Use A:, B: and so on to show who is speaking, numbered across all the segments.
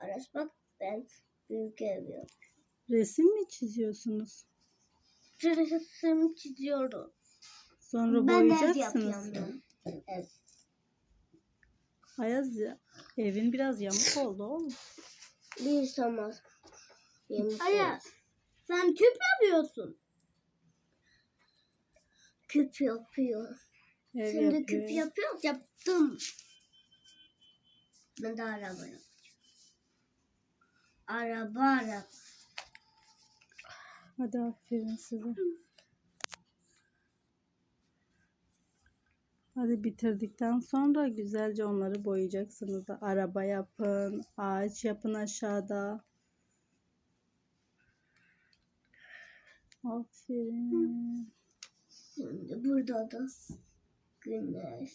A: Aras bak ben büyük yapıyorum.
B: Resim mi çiziyorsunuz?
A: Resim çiziyorum.
B: Sonra
A: Ben
B: boyayacaksınız.
A: yapıyorum. Ev.
B: Ayaz ya. Evin biraz yamuk oldu oğlum.
A: Bir samaz.
C: Ayaz, sen küp yapıyorsun.
A: Küp yapıyor.
B: Ev
A: Şimdi
B: yapıyor.
A: küp yapıyor.
C: Yaptım.
A: Ben de araba. Araba araba.
B: Hadi aferin size. Hadi bitirdikten sonra güzelce onları boyayacaksınız da araba yapın, ağaç yapın aşağıda. Aferin.
A: Şimdi burada da güneş.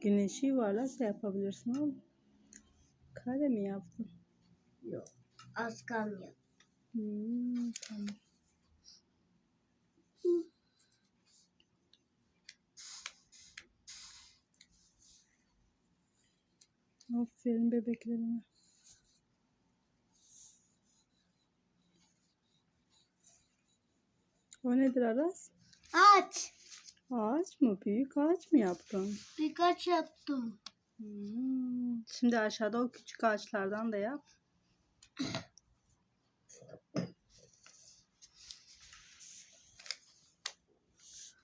B: Güneşi yuvarlak da yapabilirsin oğlum. Kare mi yaptın?
A: Yok. Askan yap.
B: Hmm, tamam. Aferin bebeklerime. O nedir Aras?
C: Aç.
B: Ağaç mı? Büyük ağaç mı yaptın?
C: Birkaç yaptım.
B: Hmm. Şimdi aşağıda o küçük ağaçlardan da yap.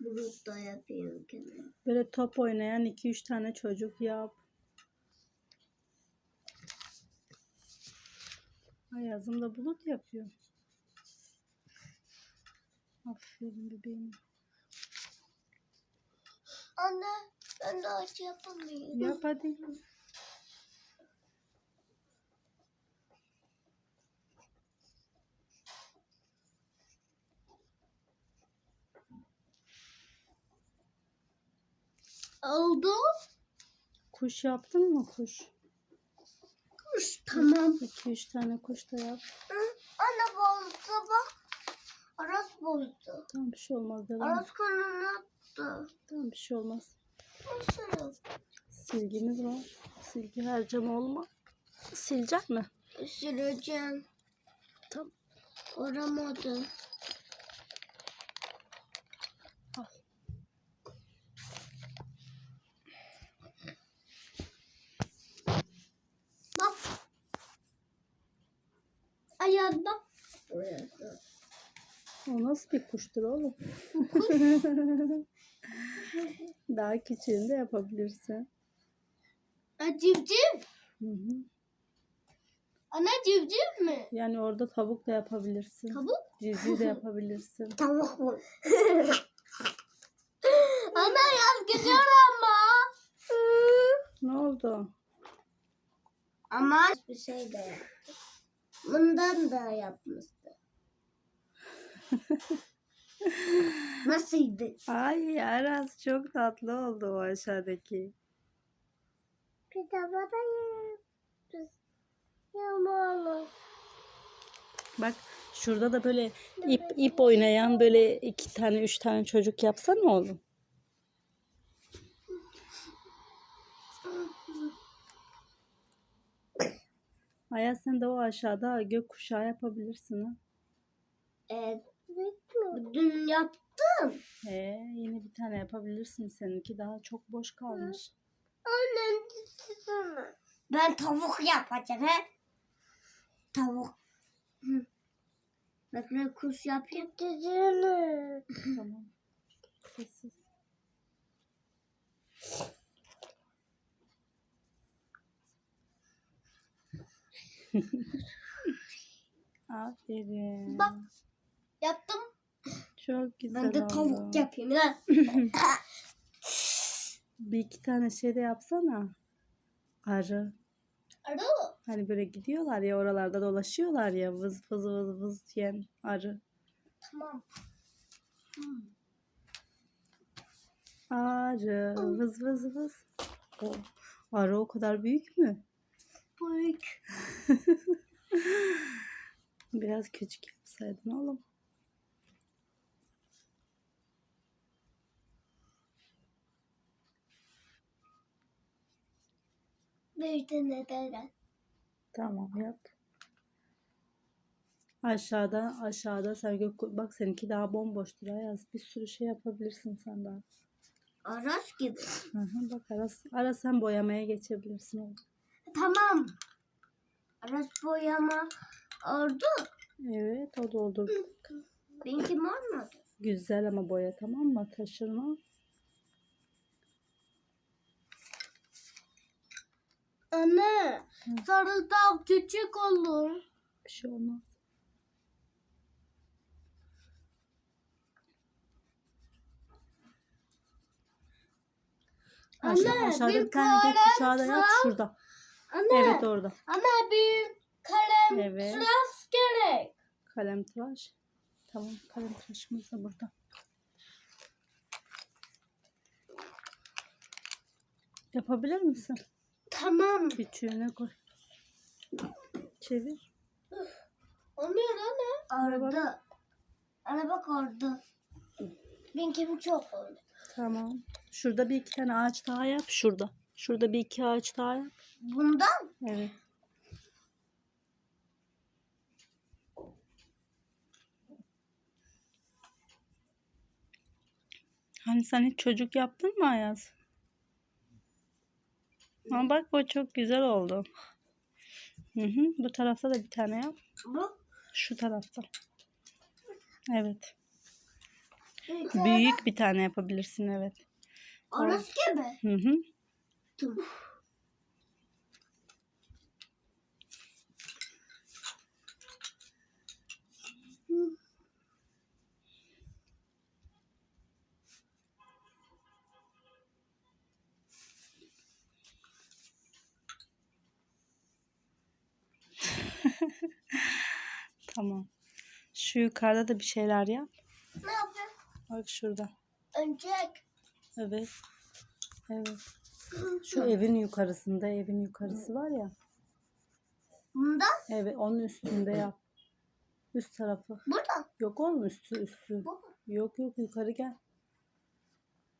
A: Bulut da yapıyor kenara.
B: Böyle top oynayan 2-3 tane çocuk yap. Ayazım da bulut yapıyor. Aferin bebeğim.
A: Anne ben de ağaç yapamıyorum.
B: Yap hadi.
C: Oldu.
B: Kuş yaptın mı kuş?
A: Kuş tamam.
B: 2-3 tane kuş da yap.
A: Anne bozdu bak. Aras bozdu.
B: Tamam bir şey olmaz devam.
A: Aras kanını attı.
B: Tamam bir şey olmaz.
A: Nasıl?
B: Silgimiz var. Silgi harcama olma. Silecek mi?
A: Süreceğim.
B: Tamam.
A: Oramadı.
B: Al.
C: Bak.
A: Buraya da.
B: O nasıl bir kuştur oğlum? Daha küçüğünü de yapabilirsin.
C: Ha, civciv.
B: Hı hı.
C: Ana civciv mi?
B: Yani orada tavuk da yapabilirsin.
C: Tavuk.
B: Civciv de yapabilirsin.
A: Tavuk mu?
C: Ana yaz gidiyor ama.
B: Ne oldu?
A: Ama bir şey de yaptı. Bundan da yapmıştı. Nasıldı?
B: Ay Aras çok tatlı oldu o aşağıdaki.
A: Bana yaptı. Yamalı.
B: Bak şurada da böyle ip ip oynayan böyle iki tane üç tane çocuk yapsana oğlum. Ayaz sen de o aşağıda gökkuşağı yapabilirsin ha.
A: Evet. Dün yaptım.
B: He, yine bir tane yapabilirsin seninki daha çok boş kalmış.
A: Annem sana. Ben tavuk yapacağım he. Tavuk. Hı. Bekle kuş yapayım. Güzel.
B: Tamam. Sessiz. Aferin.
C: Bak. Yaptım.
B: Çok güzel
A: Ben de
B: oldu.
A: tavuk yapayım lan.
B: Bir iki tane şey de yapsana. Arı.
C: Arı.
B: Hani böyle gidiyorlar ya oralarda dolaşıyorlar ya vız vız vız vız diyen arı.
C: Tamam.
B: Arı vız vız vız. O, arı o kadar büyük mü?
C: Büyük.
B: Biraz küçük yapsaydın oğlum.
C: De neden?
B: Tamam yap. Aşağıda aşağıda sen gök bak seninki daha bomboştur Ayaz. Bir sürü şey yapabilirsin sen daha.
A: Aras gibi.
B: Hı hı, bak Aras, Aras sen boyamaya geçebilirsin oğlum.
A: Tamam. Aras boyama oldu.
B: Evet o doldur.
A: Benimki olmadı.
B: Güzel ama boya tamam mı? Taşırma.
C: Anne. Sarı dağ küçük olur.
B: Bir şey olmaz. Aşağı,
C: Anne,
B: aşağıda
C: bir
B: tane
C: kalem
B: gökkuşağı da yap
C: kal.
B: şurada.
C: Anne.
B: Evet orada.
C: Anne bir kalem
B: Evet.
C: tıraş gerek.
B: Kalem tıraş. Tamam kalem tıraşımız da burada. Yapabilir misin?
C: Tamam.
B: Küçüğüne koy. Çevir.
C: Olmuyor anne.
A: Orada. Ana bak orada.
C: Benimki çok oldu.
B: Tamam. Şurada bir iki tane ağaç daha yap. Şurada. Şurada bir iki ağaç daha.
A: Bundan
B: Evet. Hani sen hiç çocuk yaptın mı Ayaz? Ama bak o çok güzel oldu. Hı hı. Bu tarafta da bir tane yap.
A: bu.
B: Şu tarafta. Evet. Büyük bir tane yapabilirsin evet.
A: Aras gibi.
B: Hı hı.
A: Tamam.
B: Tamam. Şu yukarıda da bir şeyler yap.
C: Ne yapayım?
B: Bak şurada.
C: Önce
B: Evet. Evet. Şu evin yukarısında evin yukarısı var ya.
A: Bundan
B: Evet onun üstünde yap. Üst tarafı.
A: burada.
B: Yok oğlum üstü üstü.
A: Bu.
B: Yok yok yukarı gel.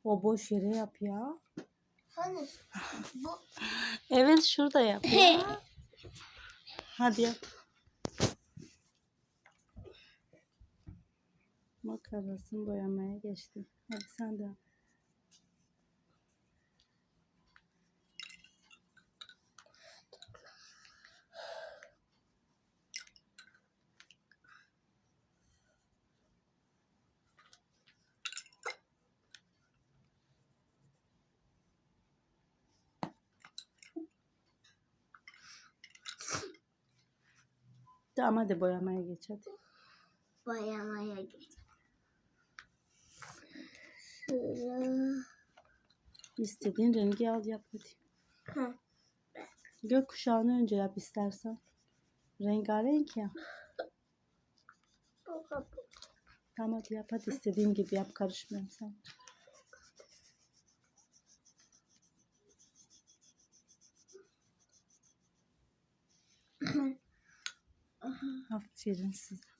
B: O boş yere yap ya.
C: hani bu
B: Evet şurada yap ya. Hadi yap. Makarasını boyamaya geçtim. Hadi sen de yap. Tamam hadi boyamaya geç hadi.
A: Boyamaya geç.
B: İstediğin rengi al yap hadi.
A: Hı.
B: Gökkuşağını önce yap istersen. Rengarenk ya. Tamam hadi yap hadi istediğin gibi yap karışmıyorum sen. Aferin size.